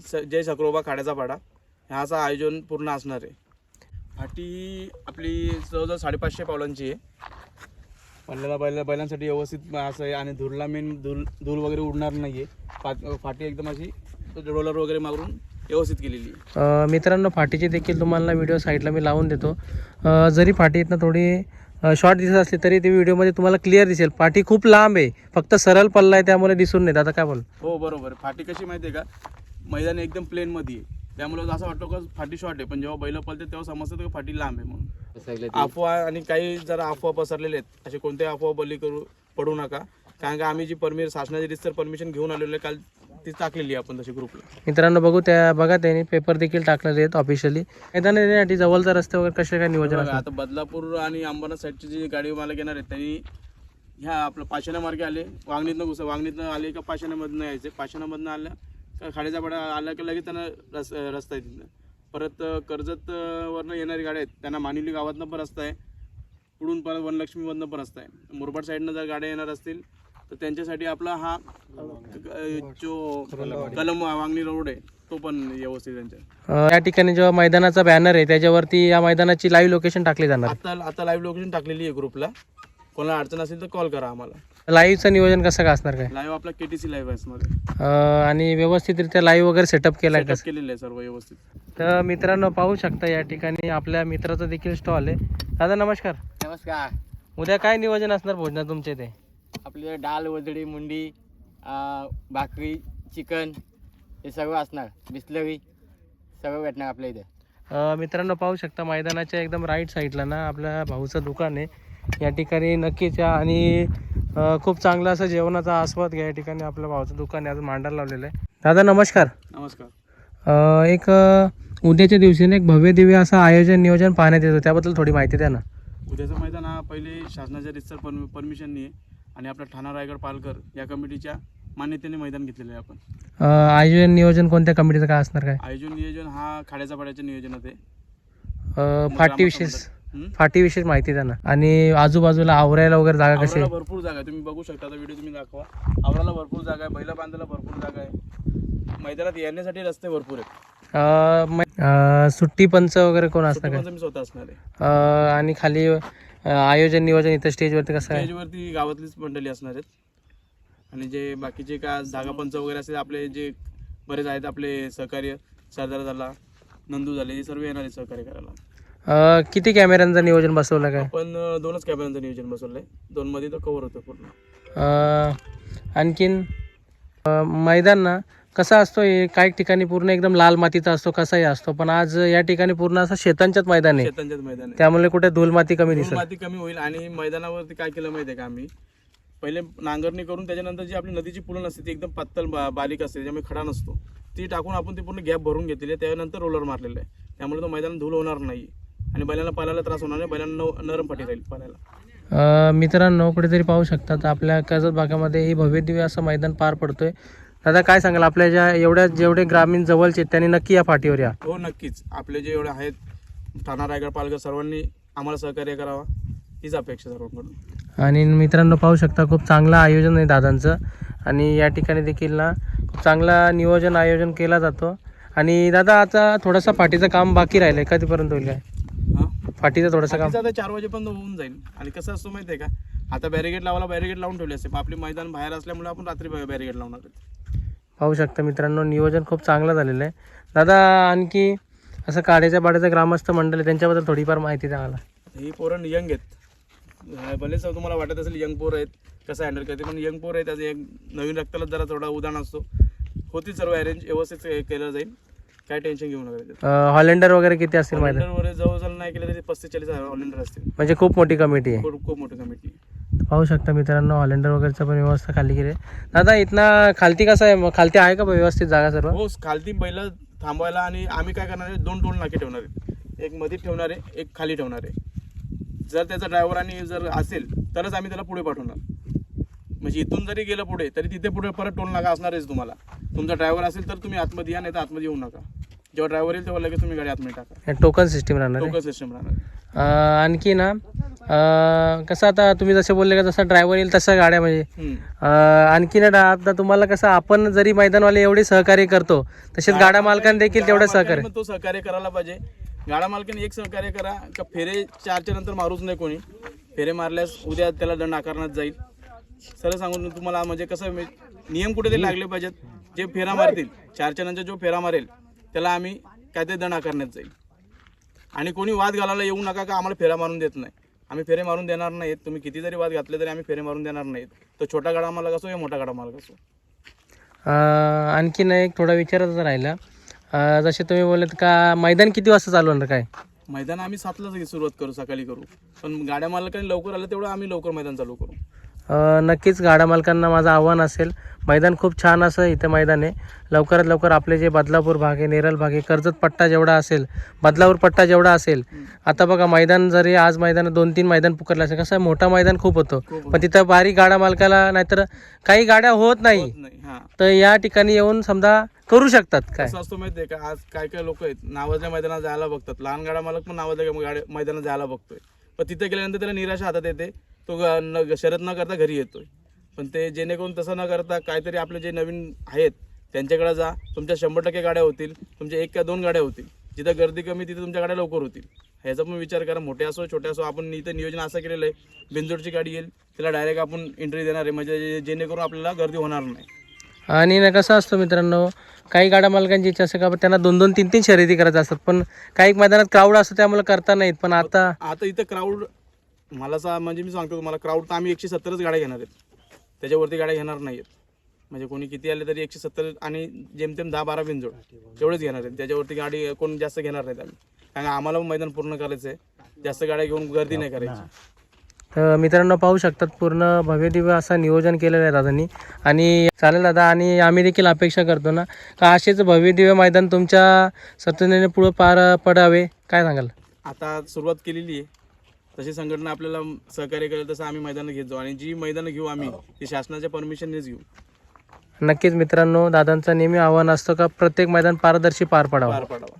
स- जय सक्रोबा खाड्याचा पाडा. ह्याचं आयोजन पूर्ण असणार आहे. फाटी आपली जवळजवळ साडेपाचशे पावलांची आहे. पल्ल्याला बैला बैलांसाठी व्यवस्थित असं आहे आणि धूळला मेन धूल धूल वगैरे उडणार नाही आहे फा फाटी एकदम अशी रोलर वगैरे मारून व्यवस्थित केलेली आहे. अ, मित्रांनो फाटीची देखील तुम्हाला व्हिडिओ साईडला मी लावून देतो. अ, जरी फाटी इथनं थोडी शॉर्ट दिसत असली तरी ती व्हिडिओमध्ये तुम्हाला क्लिअर दिसेल. फाटी खूप लांब आहे. फक्त सरळ पल्ला आहे त्यामुळे दिसून नाही आता काय बोल? हो बरोबर. फाटी कशी माहिती आहे का? मैदान एकदम प्लेनमध्ये आहे. त्यामुळे असं वाटतं का फाटी शॉर्ट आहे. पण जेव्हा बैल पळते तेव्हा समजतं का फाटी लांब आहे म्हणून. अफवा आणि काही जरा अफवा पसरलेले आहेत. असे कोणत्याही अफवा बली करू पडू नका. कारण का आम्ही जी परमिशन शासनाची रिस्तर परमिशन घेऊन आलेलो आहे काल ती टाकलेली आहे आपण तशी ग्रुपला मित्रांनो बघू त्या बघा त्यांनी पेपर देखील टाकलेले आहेत ऑफिशियली मैदान येण्यासाठी जवळचा रस्ते वगैरे कसे काय नियोजन बघा, असणार? आता बदलापूर आणि अंबरनाथ साईडची जी गाडी मालक येणार आहेत त्यांनी ह्या आपलं पाषाणा मार्गे आले. वांगणीतनं घुस वांगणीतनं आले का पाषाणामधनं यायचे. पाषाणामधनं आल्या. का खाडीचा पाडा आला की लगेच त्यांना रस रस्ता आहे तिथं परत अं, कर्जत अं, वरनं येणारी गाड्या आहेत. त्यांना मानिवली गावातनं पण रस्ता आहे. पुढून परत वनलक्ष्मीमधनं पण रस्ता आहे. मुरबाड साईडनं जर गाड्या येणार असतील तर त्यांच्यासाठी आपला हा जो कलम वांगणी रोड आहे तो पण व्यवस्थित त्यांच्या. या ठिकाणी जेव्हा मैदानाचा बॅनर आहे त्याच्यावरती या मैदानाची लाईव्ह लोकेशन टाकली जाणार आता आता लाईव्ह लोकेशन टाकलेली आहे ग्रुपला कोणाला अडचण असेल तर कॉल करा आम्हाला. लाईव्हचं नियोजन कसं काय असणार काय? लाईव्ह आपला के टी सी लाईव्ह आहे मध्ये अ, आणि व्यवस्थितरित्या लाईव्ह वगैरे सेटअप केला आहे सेटअप केलेलं आहे सर्व व्यवस्थित. तर मित्रांनो पाहू शकता या ठिकाणी आपल्या मित्राचा देखील स्टॉल आहे. दादा नमस्कार. नमस्कार. उद्या काय नियोजन असणार भोजनात तुमच्या इथे? आपले डाळ वजडी मुंडी अं, भाकरी चिकन हे सर्व असणार. बिस्लरी सर्व भेटणार आपल्या इथे. अ, मित्रांनो पाहू शकता मैदानाच्या एकदम राईट साईडला ना आपल्या भाऊचं दुकान आहे. या ठिकाणी नक्कीच या आणि खूप चांगलं असं जेवणाचा आस्वाद घ्या या ठिकाणी आपल्या भाऊचं दुकान आज मांडायला लावलेलं आहे. दादा नमस्कार. नमस्कार. एक उद्याच्या दिवशी ना एक भव्य दिव्य असं आयोजन नियोजन पाहण्यात येतं. त्याबद्दल थोडी माहिती द्या ना. उद्याचं मैदान हा पहिले शासनाच्या रिस्टर पर परमिशननी आहे आणि आपला ठाणा रायगड पालकर या कमिटीच्या मान्यतेने मैदान घेतलेलं आहे आपण. आयोजन नियोजन कोणत्या कमिटीचं काय असणार काय? आयोजन नियोजन हा खाड्याचा पाड्याच्या नियोजनात आहे. अ, फाटीविषयी हं? फाटीविषयी माहिती द्या ना आणि आजूबाजूला आवरायला वगैरे जागा कशी आहे? भरपूर जागा आहे. तुम्ही बघू शकता आता व्हिडिओ तुम्ही दाखवा. आवराला भरपूर जागा आहे बैला बांधायला भरपूर जागा आहे. मैदानात येण्यासाठी रस्ते भरपूर आहेत. अ, मै- अ, सुट्टी पंच वगैरे कोण असणार काय? मी स्वतः असणार आहे. अ, आणि खाली अ, आयोजन नियोजन इथं स्टेजवरती कसं आहे? स्टेजवरती गावातलीच मंडळी असणार आहेत. आणि जे बाकीचे का जागा पंच वगैरे असतील आपले जे बरेच आहेत आपले सहकार्य सरदार झाला नंदू झाले हे सर्व येणार आहेत सहकार्य करायला. अ, किती कॅमेऱ्यांचं नियोजन बसवलं काय? आपण अं, दोनच कॅमेऱ्यांचं नियोजन बसवलंय. दोन मध्ये तर कव्हर होतं पूर्ण. अ, आणखीन अ, मैदान ना कसा असतो हे? काही ठिकाणी पूर्ण एकदम लाल मातीचा असतो कसाही असतो पण आज या ठिकाणी पूर्ण असं शेतांच्याच मैदान आहे. शेतांच्याच मैदान आहे. त्यामुळे कुठे धूल माती कमी दिसत. माती कमी होईल आणि मैदानावरती काय केलं माहितीये का आम्ही? पहिले नांगरणी करून त्याच्यानंतर जी आपली नदीची पुलं असते ती एकदम पातळ बा- बारीक असते त्यामुळे खडा नसतो. ती टाकून आपण ती पूर्ण गॅप भरून घेतलेली आहे त्यानंतर रोलर मारलेलं आहे. त्यामुळे तो मैदान धूल होणार नाही. आणि बैलांना पालायला त्रास होणार नाही बैलांना नव- नरम पाठी राहील पालायला अ, मित्रांनो कुठेतरी पाहू शकतात आपल्या कर्जत भागामध्ये ही भव्य दिव्य असं मैदान पार पडतोय. दादा काय सांगाल? आपल्या ज्या एवढ्या जेवढे ग्रामीण जवळचे आहेत, त्यांनी नक्की या पाठीवर या. हो नक्कीच. आपले जे एवढे आहेत ठाणा रायगड पालघर सर्वांनी आम्हाला सहकार्य करावा. हीच अपेक्षा सर्वांकडून. आणि मित्रांनो पाहू शकता खूप चांगलं आयोजन आहे दादांचं. आणि या ठिकाणी देखील ना खूप चांगला नियोजन आयोजन केला जातो. आणि दादा आता थोडंसं फाटीचं काम बाकी राहिलं आहे कधीपर्यंत होईल काय? फाटीचं थोडंसं काम. आता चार वाजेपर्यंत होऊन जाईल. आणि कसं असतो माहिती आहे का? आता बॅरिगेड लावायला बॅरिगेड लावून ठेवले असते. आपले मैदान बाहेर असल्यामुळे आपण रात्री बॅरिगेड लावणार पाहू शकता मित्रांनो नियोजन खूप चांगलं झालेलं आहे. दादा आणखी असं काड्याच्या पाड्याचं ग्रामस्थ मंडळ आहे त्यांच्याबद्दल थोडीफार माहिती द्या मला. ही पोरं यंग आहेत. भलेच तुम्हाला वाटत असेल यंग पोर आहेत कसं हँडल करते पण यंग पोर आहेत त्याचं एक नवीन रक्ताला जरा थोडा उदाहरण असतो. होती सर्व अरेंज व्यवस्थित केलं जाईल. काय टेन्शन घेऊ नका हॉलेंडर वगैरे किती असतील ऑलिंडर वगैरे जवळ नाही केलं तरी पस्तीस चाळीस ऑलिंडर असतील. म्हणजे खूप मोठी कमिटी आहे. खूप खूप मोठी कमिटी पाहू शकता मित्रांनो हॉलेंडर वगैरेचं पण व्यवस्था खाली केली आहे. दादा इथना खालती कसं आहे? खालती आहे का व्यवस्थित जागा सर्व? हो खालती बैल थांबवायला आणि आम्ही काय करणार आहे दोन टोल नाके ठेवणार आहे एक मध्ये ठेवणार आहे एक खाली ठेवणार आहे. जर त्याचा ड्रायव्हर आणि जर असेल तरच आम्ही त्याला पुढे पाठवणार. म्हणजे इथून जरी गेलं पुढे तरी तिथे पुढे परत टोल नाका असणारच तुम्हाला. तुमचा ड्रायव्हर असेल तर तुम्ही आतमध्ये या नाही तर आतमध्ये येऊ नका. जेव्हा ड्रायव्हर येईल तेव्हा लगेच तुम्ही गाडी आतमध्ये टाका. टोकन सिस्टीम राहणार आहे. टोकन सिस्टम राहणार अं, आणखी ना अं, कसं आता तुम्ही जसे बोलले का जसा ड्रायव्हर येईल तशा गाड्या म्हणजे. हम्म. अं, आणखीन आता आता तुम्हाला कसं आपण जरी मैदानवाले एवढे सहकार्य करतो तसेच गाड्या मालकांना देखील तेवढं गाडा सहकार्य. मालकाने पण तो सहकार्य करायला पाहिजे. गाडा मालकाने एक सहकार्य करा का फेरे चारच्या नंतर मारूच नाही कोणी. फेरे मारल्यास उद्या त्याला दंड आकारण्यात जाईल. सरळ सांगून तुम्हाला म्हणजे कसं मी- नियम कुठेतरी लागले पाहिजेत. जे फेरा मारतील चारच्या नंतर जो फेरा मारेल त्याला आम्ही काहीतरी दंड आकारण्यात जाईल. आणि कोणी वाद घालायला येऊ नका का आम्हाला फेरा मारून देत नाही. आम्ही फेरे मारून देणार नाहीत. तुम्ही किती जरी वाद घातले तरी आम्ही फेरे मारून देणार नाहीत. तो छोटा गाडा मालक असो या मोठा गाडा मालक असो. अं, आणखीन एक थोडा विचारायचं राहिला. जसे तुम्ही बोलत का मैदान किती वाजता चालू होणार काय? मैदान आम्ही सातलाच सुरुवात करू सकाळी करू. पण गाड्या मालकाने लवकर आलं तेवढं आम्ही लवकर मैदान चालू करू. नक्कीच गाड्या मालकांना माझं आव्हान असेल. मैदान खूप छान असं इथं मैदान आहे. लवकरात लवकर आपले जे बदलापूर भाग आहे नेरळ भाग आहे कर्जत पट्टा जेवढा असेल बदलापूर पट्टा जेवढा असेल आता बघा मैदान जरी आज मैदान दोन तीन मैदान पुकारलं असेल कसं मोठा मैदान खूप होतं. पण तिथं बारीक गाड्या मालकाला नाहीतर काही गाड्या होत नाही. तर या ठिकाणी येऊन समजा करू शकतात काय? असतो माहितीये का आज काय काय लोक आहेत नावाजल्या मैदानात जायला बघतात. लहान गाडा मालक पण नावाजल्या गाड्या मैदानात जायला बघतोय. पण तिथे गेल्यानंतर त्याला निराशा हातात येते. तो न शरद न करता घरी येतोय. पण ते जेणेकरून तसं न करता काहीतरी आपले जे नवीन आहेत त्यांच्याकडे जा. तुमच्या शंभर टक्के गाड्या होतील. तुमच्या एक का दोन गाड्या होतील. जिथं गर्दी कमी तिथे तुमच्या गाड्या लवकर होतील. ह्याचा पण विचार करा. मोठे असो छोटे असो आपण इथं नियोजन असं केलेलं आहे. बिंजोडची गाडी येईल. तिला डायरेक्ट आपण एंट्री देणार आहे. म्हणजे जेणेकरून आपल्याला गर्दी होणार नाही. आणि ना कसं असतं मित्रांनो काही गाड्या मालकांची इच्छा असते का त्यांना दोन दोन तीन तीन शर्यती करायच्या असतात. पण काही मैदानात क्राऊड असतं त्यामुळे करता नाहीत. पण आता आता इथं क्राऊड मला सा म्हणजे मी सांगतो तुम्हाला क्राऊड तर आम्ही एकशे सत्तरच गाड्या घेणार आहेत. त्याच्यावरती गाड्या घेणार नाहीत म्हणजे कोणी किती आले तरी एकशे सत्तर आणि जेमतेम दहा बारा बिनजोड तेवढेच घेणार आहेत. त्याच्यावरती गाडी कोण जास्त घेणार नाहीत आम्ही. कारण आम्हाला पण मैदान पूर्ण करायचं आहे जास्त गाड्या घेऊन गर्दी नाही करायची. तर मित्रांनो पाहू शकतात पूर्ण भव्य दिव्य असं नियोजन केलेलं आहे दादांनी. आणि चालेल दादा आणि आम्ही देखील अपेक्षा करतो ना. का असेच भव्य दिव्य मैदान तुमच्या सत्तेने पुढं पार पडावे? काय सांगाल? आता सुरुवात केलेली आहे. तशी संघटना आपल्याला सहकार्य करेल तसं आम्ही मैदानं घेत जाऊ. आणि जी मैदानं घेऊ आम्ही ती शासनाच्या परमिशननेच घेऊ. नक्कीच मित्रांनो दादांचं नेहमी आव्हान असतं का प्रत्येक मैदान पारदर्शी पार पडावं? पार पाडावा.